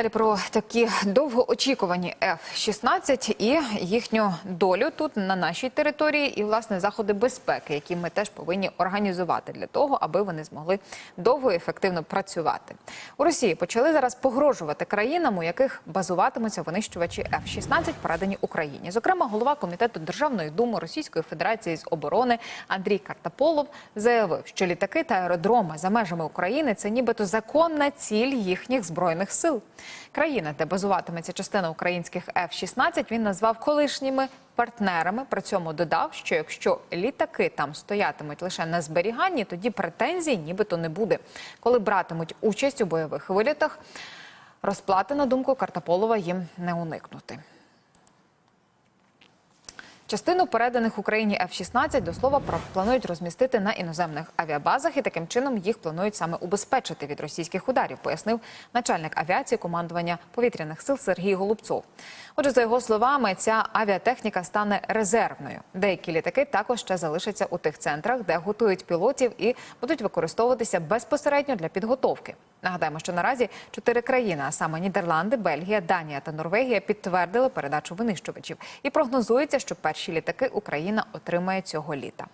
Далі про такі довгоочікувані F-16 і їхню долю тут на нашій території, і власне заходи безпеки, які ми теж повинні організувати для того, аби вони змогли довго і ефективно працювати. У Росії почали зараз погрожувати країнам, у яких базуватимуться винищувачі F-16, передані Україні. Зокрема, голова комітету Державної думи Російської Федерації з оборони Андрій Картаполов заявив, що літаки та аеродроми за межами України це нібито законна ціль їхніх збройних сил. Країна, де базуватиметься частина українських F-16, він назвав колишніми партнерами. При цьому додав, що якщо літаки там стоятимуть лише на зберіганні, тоді претензій нібито не буде. Коли братимуть участь у бойових вилітах, розплати на думку Картаполова їм не уникнути. Частину переданих Україні F-16, до слова, планують розмістити на іноземних авіабазах, і таким чином їх планують саме убезпечити від російських ударів, пояснив начальник авіації командування повітряних сил Сергій Голубцов. Отже, за його словами, ця авіатехніка стане резервною. Деякі літаки також ще залишаться у тих центрах, де готують пілотів і будуть використовуватися безпосередньо для підготовки. Нагадаємо, що наразі чотири країни, а саме Нідерланди, Бельгія, Данія та Норвегія, підтвердили передачу винищувачів. І прогнозується, що перші літаки Україна отримає цього літа.